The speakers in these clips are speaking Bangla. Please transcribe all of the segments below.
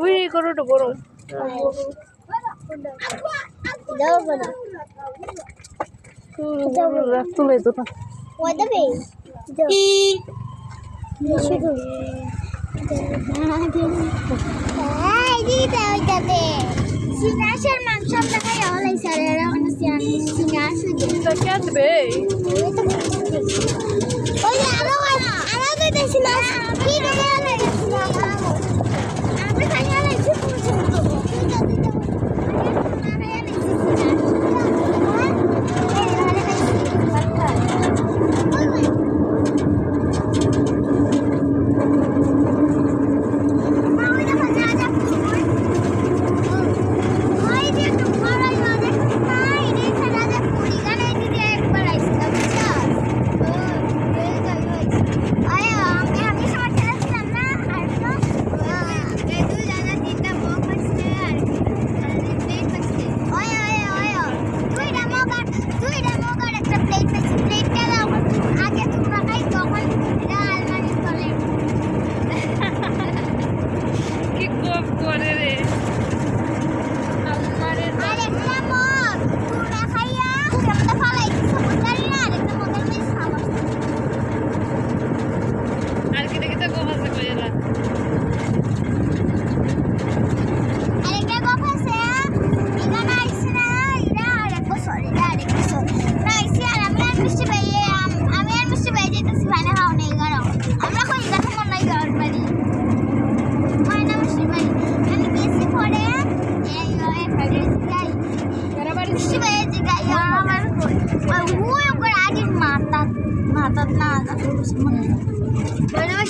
ওই গরুটা বড়। তুলে তো। না সিনাশের মাংস দেখা যাওয়া লাগছে আর এরা মানে সিনাশ কেটবে ওই আরও আরও দুইটা Bye-bye.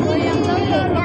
Kuya, ang